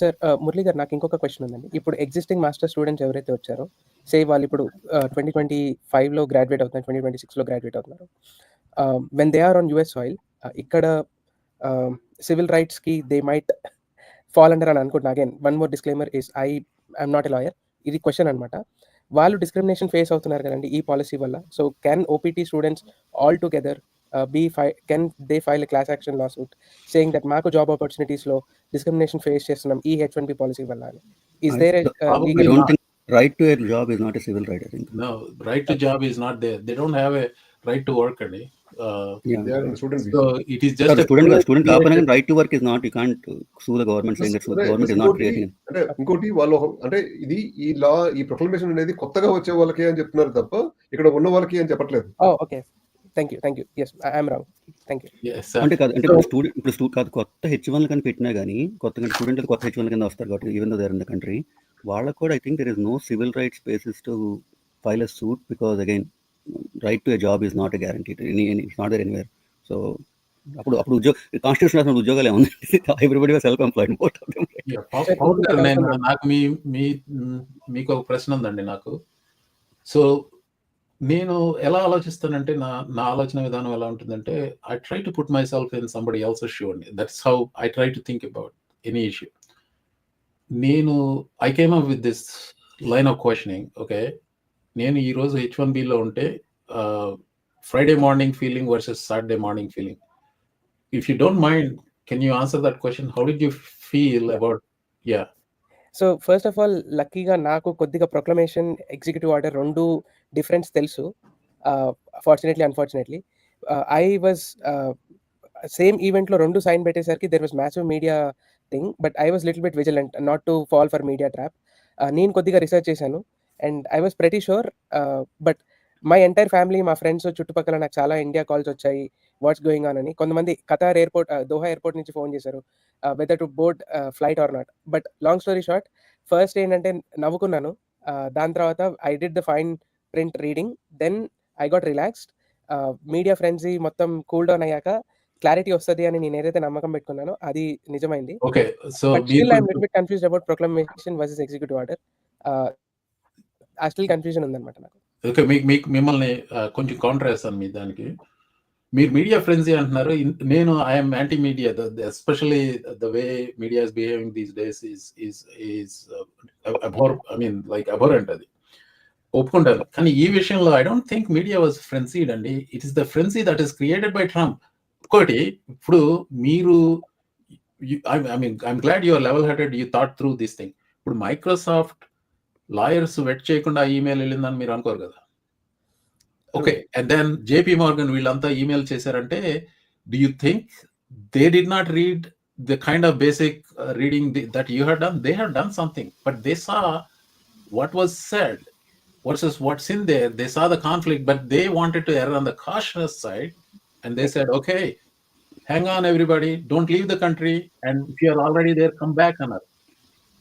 Sir Murali గారు నాకు ఇంకొక క్వశ్చన్ ఉందండి. ఇప్పుడు ఎగ్జిస్టింగ్ మాస్టర్ స్టూడెంట్స్ ఎవరైతే వచ్చారో, సే వాళ్ళు ఇప్పుడు ట్వంటీ ట్వంటీ ఫైవ్లో గ్రాడ్యుయేట్ అవుతున్నారు. 2026లో గ్రాడ్యుయేట్ అవుతున్నారు. When they are on US soil ఇక్కడ సివిల్ రైట్స్‌కి దే మైట్ ఫాల్ అండర్ అని అనుకుంటున్నా. Again one more disclaimer is I I'm not a lawyer. ఇది క్వశ్చన్ అనమాట వాళ్ళు డిస్క్రిమినేషన్ ఫేస్ అవుతున్నారు కదండి ఈ పాలసీ వల్ల. So, can OPT students all together be phi can they file a class action lawsuit saying that మాకు job ఆపర్చునిటీస్‌లో discrimination face చేస్తున్నాం ఈ హెచ్ వన్ బి పాలిసీ వల్ల అని. Is there a a job is not a civil right, I think. No, right to job is not there. They don't have a right to work అండి. Uh, Yeah. They are on student so visa. it is just కాదు a student కాదు. Student కాకపోయినా created కానీ right to work is not you can't uh, sue the government saying that Plus- the అదే, government plus is not ఇంకోటి creating it. అంటే ఇంకోటి వాళ్ళు ఒక- అంటే ఇది ఈ లా ఈ ప్రొక్లమేషన్ అనేది కొత్తగా వచ్చే వాళ్ళకి అని చెప్తున్నారు తప్ప ఇక్కడ ఉన్న వాళ్ళకి అని చెప్పట్లేదు! Okay. Thank you. Thank you. Yes I am wrong. Thank you. yes, sir. అంటే కాదు అంటే స్టూడెంట్ ఇప్పుడు స్టూ కాదు కొత్త హెచ్ వన్ కానీ పెట్టినా కానీ కొత్త స్టూడెంట్ కొత్త హెచ్ వన్ కింద వస్తారు కాబట్టి even there in the country వాళ్ళకు కూడా I think there is no civil rights basis to file a suit because again right to a job is not a guarantee it's not there anywhere so అప్పుడు అప్పుడు ఉద్యోగ constitution రాసిన ఉద్యోగాలు ఏముంది everybody self employed నాకు మ్, మీకు ఒక ప్రశ్న ఉందండి నాకు సో నేను ఎలా ఆలోచిస్తానంటే నా నా ఆలోచన విధానం ఎలా ఉంటుందంటే I try to put myself in somebody else shoe అండి. That's how I try to think about any issue నేను I came up with this line of questioning okay నేను ఈరోజు హెచ్ వన్ బిలో ఉంటే Friday morning feeling versus Saturday morning feeling if you don't mind can you answer that question how did you feel about yeah so, first of all లక్కీగా నాకు కొద్దిగా proclamation, executive order రెండు difference తెలుసు. Fortunately, unfortunately. I was same ఈవెంట్‌లో రెండు sign పెట్టేసరికి there was massive media thing. But I was little bit vigilant not to fall for media trap. నేను కొద్దిగా రీసెర్చ్ చేశాను. And I was pretty sure but my entire family, మా friends చుట్టుపక్కల నాకు చాలా ఇండియా కాల్స్ వచ్చాయి. What's going on అని. కొంతమంది ఖతార్ ఎయిర్‌పోర్ట్ దోహా ఎయిర్‌పోర్ట్ నుంచి ఫోన్ చేశారు. Whether to board flight or not. But long story short first ఏంటంటే నవ్వుకున్నాను. దాని తర్వాత I did the fine print reading. Then I got relaxed. Media frenzy మొత్తం cool down అయ్యాక క్లారిటీ వస్తది అని నేను ఏదైతే నమ్మకం పెట్టుకున్నానో అది నిజమైంది. Okay. So confused about proclamation versus executive order. ఆ స్టిల్ కన్‌ఫ్యూజన్ ఉందన్నమాట నాకు. ఓకే. మీకు మిమ్మల్ని కొంచెం కౌంటర్ చేస్తాను మీ దానికి. మీరు మీడియా ఫ్రెండ్సీ అంటున్నారు. నేను I'm anti media especially the way media is behaving these days is is is abhor I mean like abhorrent అది. ఒప్పుకుంటారు కానీ ఈ విషయంలో I don't think media was frenzied అండి. It is the frenzy that is created by Trump. ఇంకోటి ఇప్పుడు మీరు I mean I'm glad your level headed you thought through this thing. ఇప్పుడు మైక్రోసాఫ్ట్ లాయర్స్ వెట్ చేయకుండా ఈమెయిల్ వెళ్ళిందని మీరు అనుకోరు కదా! Okay. True. And then J P Morgan వీళ్ళంతా ఈమెయిల్ చేశారంటే do you think they did not read the kind of basic ah, reading the that you have done? They have done something. But they saw what was said versus what's in there. They saw the conflict but they wanted to err on the cautious side and they said okay. Hang on everybody. Don't leave the country and if you are already there come back అన్నారు.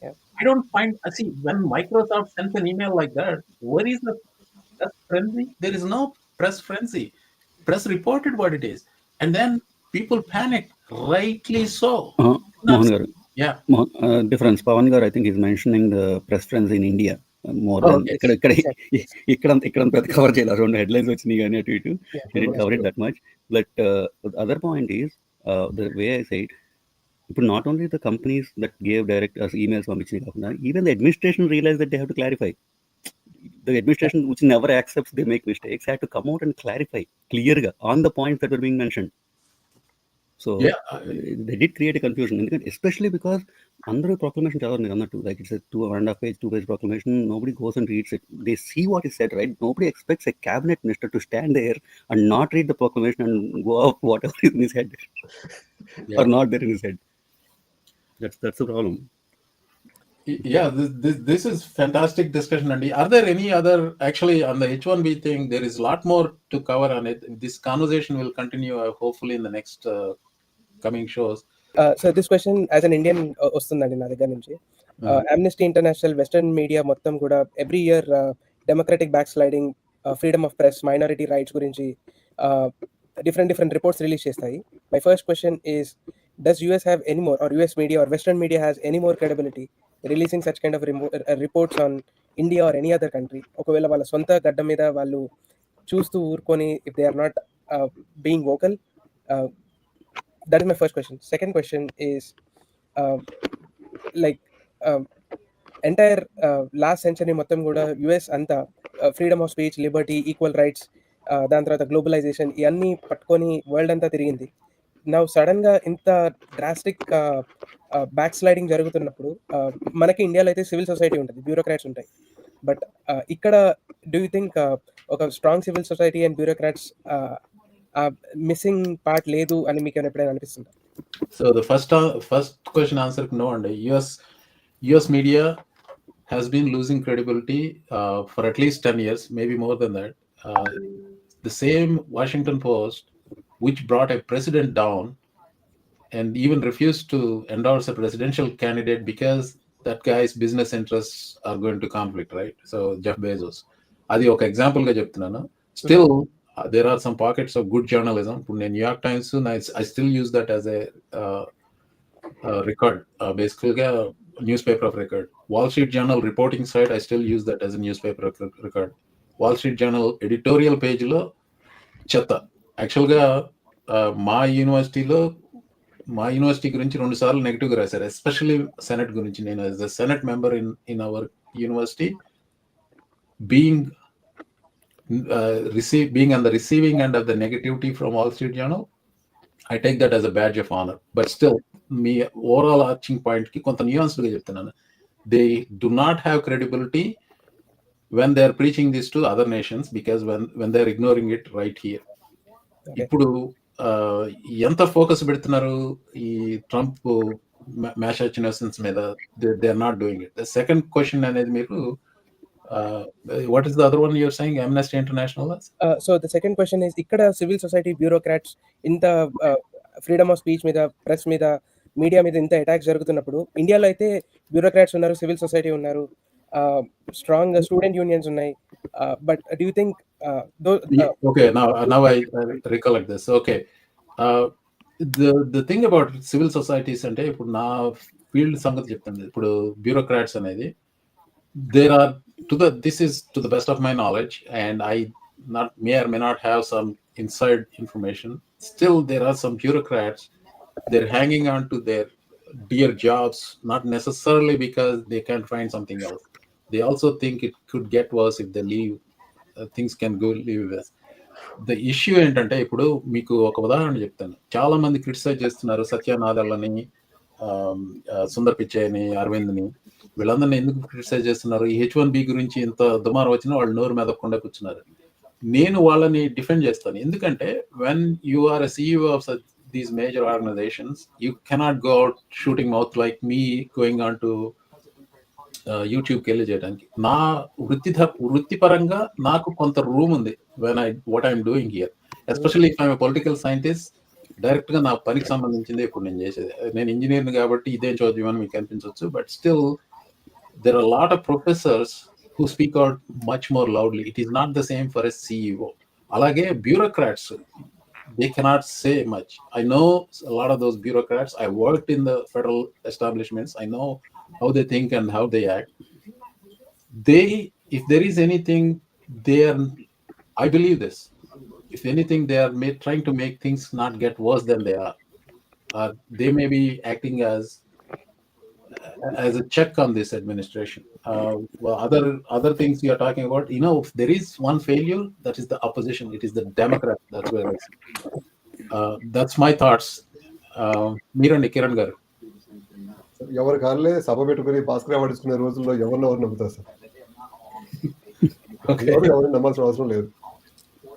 Yeah! I don't find uh, see when Microsoft sends an email like that, where is the press frenzy? There is no press frenzy. Press reported what it is, and then people panic, rightly so. Uh, Not Mohan garu. yeah. Mohan, uh, difference. Pawan garu, I think he's mentioning the press friends in India uh, more Oh, than yes. ఇక్కడ ఇక్కడ exactly. Yes. ఇక్కడ ఇక్కడ పెద్ద cover చేయలేదు. రెండు headlines వచ్చినాయి కానీ అటు ఇటు. Yeah! He didn't yes. cover it that much. But uh, the other point is uh, the way I say it. ఇప్పుడు not only the companies that gave direct us emails పంపించినవి కాకుండా even the administration realize that they have to clarify the administration, which never accepts they make mistakes, had to come out and clarify clearly on the points that were being mentioned. So yeah. They did create a confusion, especially because under a proclamation, like it's a two and a half page, two page proclamation, nobody goes and reads it. They see what is said, right? Nobody expects a cabinet minister to stand there and not read the proclamation and go off whatever is in his head yeah. or not there in his head. That's that's the problem. Yeah, this, this this is fantastic discussion, Andy. Are there any other actually on the H1B thing? There is a lot more to cover on it. This conversation will continue uh, hopefully in the next uh, coming shows. So this question as an Indian వస్తుందండి నా దగ్గర నుంచి. Uh, Amnesty International western media మొత్తం కూడా every year democratic backsliding, freedom of press, minority rights గురించి different different reports release చేస్తాయి. My first question is does US have any more, or US media or Western media has any more credibility releasing such kind of remo- uh, uh reports on India or any other country? ఒకవేళ వాళ్ళ సొంత గడ్డ మీద వాళ్ళు చూస్తూ ఊరుకొని if they are not being vocal that is my first question second question is like entire last century మొత్తం కూడా US అంతా freedom of speech liberty equal rights దాని తర్వాత గ్లోబలైజేషన్ ఇవన్నీ పట్టుకొని వరల్డ్ అంతా తిరిగింది నా సడన్గా ఇంత డ్రాస్టిక్ బ్యాక్ స్లైడింగ్ జరుగుతున్నప్పుడు uh, మనకి ఇండియాలో అయితే సివిల్ సొసైటీ ఉంటుంది బ్యూరోక్రాట్స్ ఉంటాయి. బట్ uh, ఇక్కడ డూ యూ థింక్ ఒక strong civil society and bureaucrats missing part లేదు అని మీకు ఎప్పుడైనా అనిపిస్తుంది? So the first first question answer no అండి US US media has been losing credibility for at least ten years maybe more then that the same Washington Post the same Washington Post, which brought a president down and even refused to endorse a presidential candidate because that guy's business interests are going to conflict, right? So Jeff Bezos. అది ఒక example గా చెప్తున్నాను still there are some pockets of good journalism ఇప్పుడు నేను New York Times I still use that as a record basically newspaper of record Wall Street Journal reporting side I still use that as a newspaper of record Wall Street Journal editorial పేజ్లో చెత్త యాక్చువల్గా మా యూనివర్సిటీలో మా university గురించి రెండు సార్లు నెగిటివ్గా రాశారు. ఎస్పెషల్లీ సెనెట్ గురించి. నేను as a senate member in in our university being receive being being the receiving and of the negativity from all Wall Street Journal, I take that as a badge of honor. But మీ overall arching పాయింట్కి కొంత nuanced చెప్తున్నాను. They do not have credibility when they are preaching this to other nations because when when they are ignoring it right here ఇప్పుడు ఎంత focus పెడుతున్నారు ఈ Trump మ్యాసాచునెసన్స్ మీద? They are not doing it. Second question అనేది మీరు what is the other one you're saying? Amnesty International so the second question is ఇక్కడ civil society bureaucrats ఇంత ఫ్రీడమ్ ఆఫ్ స్పీచ్ మీద ప్రెస్ మీద మీడియా మీద ఇంత అటాక్స్ జరుగుతున్నప్పుడు ఇండియాలో అయితే బ్యూరోక్రాట్స్ ఉన్నారు సివిల్ సొసైటీ ఉన్నారు స్ట్రాంగ్ స్టూడెంట్ యూనియన్స్ ఉన్నాయి but do you think okay now now i, I recollect this okay uh, the the thing about civil societies అంటే ఇప్పుడు నా ఫీల్డ్ సంగతి చెప్తాను ఇప్పుడు బ్యూరోక్రాట్స్ అనేది there are to the this is to the best of my knowledge and I not may or may not have some inside information still there are some bureaucrats they're hanging on to their dear jobs not necessarily because they can't find something else they also think it could get worse if they leave things can go live with the issue ఏంటంటే ఇప్పుడు మీకు ఒక ఉదాహరణ చెప్తాను. చాలా మంది criticise చేస్తున్నారు సత్యనాథళ్ళని సుందర్ పిచ్చయ్యని అరవింద్ని. వీళ్ళందరినీ ఎందుకు క్రిటిసైజ్ చేస్తున్నారు? ఈ హెచ్ వన్ బి గురించి ఇంత దుమారం వచ్చినా వాళ్ళు నోరు మెదకుండా కూర్చున్నారు. నేను వాళ్ళని డిఫెండ్ చేస్తాను. ఎందుకంటే when you are a CEO of these major organizations you cannot go out shooting mouth like me going on to యూట్యూబ్కి వెళ్ళి చేయడానికి. నా వృత్తి వృత్తిపరంగా నాకు కొంత రూమ్ ఉంది when I what I'm doing here especially if I'm political scientist డైరెక్ట్గా నా పనికి సంబంధించింది ఇప్పుడు నేను చేసేది. నేను ఇంజనీర్ని కాబట్టి ఇదేం చదువుతామని మీకు అనిపించవచ్చు but still there are lot of professors who speak out much more loudly it is not the same for as CEO అలాగే bureaucrats they cannot say much. I know a lot of those bureaucrats. I worked in the federal establishments. I know how they think and how they act. They, if there is anything, they are. I believe this. If anything, they are made, trying to make things not get worse than they are. Uh, they may be acting as as a check on this administration. Uh, well, other other things we are talking about, you know, if there is one failure, that is the opposition. It is the Democrat. That's where I see. Uh, that's my thoughts. Uh, మీరండి కిరణ్ గారు ఎవరి కాళ్ళే సభ పెట్టుకుని భాస్కర్ పడుచుకునే రోజుల్లో ఎవరిని ఎవరు నమ్ముతారు sir okay ఎవరు ఎవరిని నమ్మాల్సిన అవసరం లేదు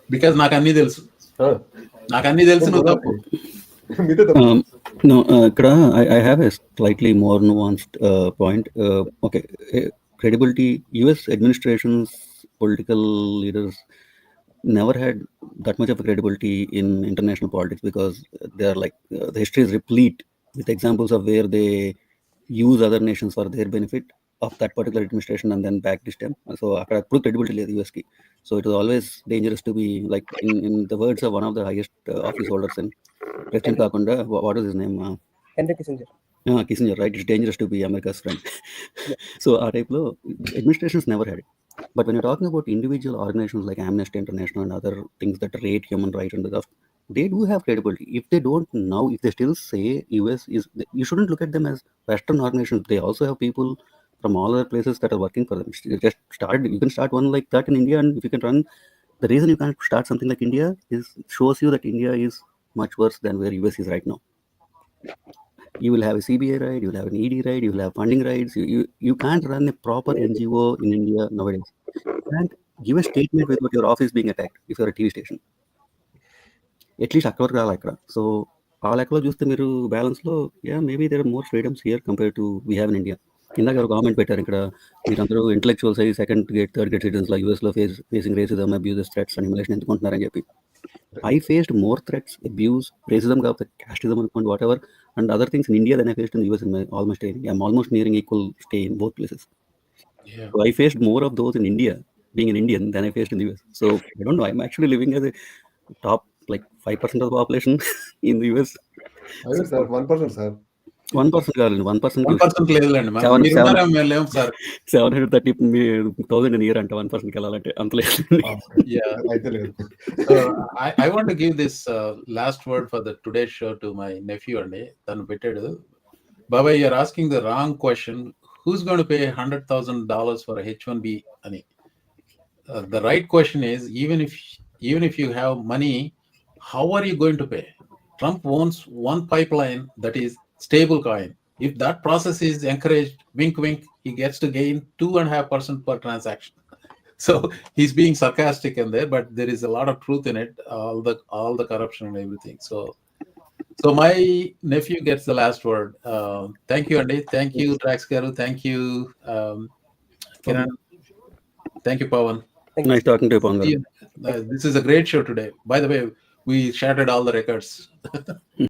బికాజ్ నాకు అన్ని తెలుసు ఆ, నాకు అన్ని తెలుసు నువ్వు తప్పు మీదే తప్పు Um, no, uh, I, I have a slightly more nuanced uh, point. Uh, okay, uh, credibility, US administration's political leaders never had that much of a credibility in international politics because they are like uh, the history is replete with examples of where they use other nations for their benefit of that particular administration and then backdish them. So after that, credibility is US key. So it is always dangerous to be like in, in the words of one of the highest uh, office holders in president కాకుండా what is his name uh, Henry Kissinger. Kissinger right it's dangerous to be America's friend Yeah. So ఆ టైప్లో administrations never had but when you talking about individual organizations like amnesty international and other things that rate human rights and stuff they do have credibility if they don't now if they still say us is you shouldn't look at them as western organizations they also have people from all other places that are working for them You just start you can start one like that in india and if you can run the reason you can't start something like india is shows you that india is much worse than where us is right now you will have a CBI ride, you will have an ED ride, you will have funding rides. You, you, you can't run a proper NGO in India nowadays. You can't give a statement without your office being attacked if you're a TV station. At least అక్కడ వరకు రావాలి అక్కడ so ఆ లెక్కలో చూస్తే మీరు బ్యాలెన్స్లో yeah maybe there are more freedoms here compare to we have in India ఇందాక ఒక గవర్నమెంట్ పెట్టారు ఇక్కడ మీరందరూ ఇంటలెక్చువల్స్ అయ్యి సెకండ్ గేట్ థర్డ్ గేట్ సిటిజన్స్లో యూఎస్లో face facing racism abuses threats and ఎందుకుంటున్నారని చెప్పి I faced more threats, abuse, racism, casteism, and whatever, and other things in India than I faced in the US in my, all my. I'm almost nearing equal stay in both places. Yeah. So I faced more of those in India, being an Indian, than I faced in the US. So I don't know. I'm actually living as a top like five percent of the population in the US. I sir. One percent, sir. One one percent లేదులేండి? మేము లేము sir. Seven hundred thirty thousand year అంటే one పర్సెంట్కి వెళ్ళాలంటే అంత లేదు yeah అయితే లేదు. So I, I want to give this uh, last word for the today's show to my nephew అండి. తను పెట్టాడు. బాబాయ్ you're asking the wrong question who's gonna pay hundred thousand dollars for H one B అని. The right question is even if even if you have money how are you going to pay Trump owns one pipeline that is stable coin. If that process is encouraged, wink, wink, he gets to gain two and a half percent per transaction. So he's being sarcastic in there, but there is a lot of truth in it. All the all the corruption and everything. So, so my nephew gets the last word. Uh, thank you, Andy. Thank you, Traxcaru. Thank you, um, Kiran. Thank you, Pawan. Nice talking to you, Pawan. Uh, this is a great show today. By the way, we shattered all the records.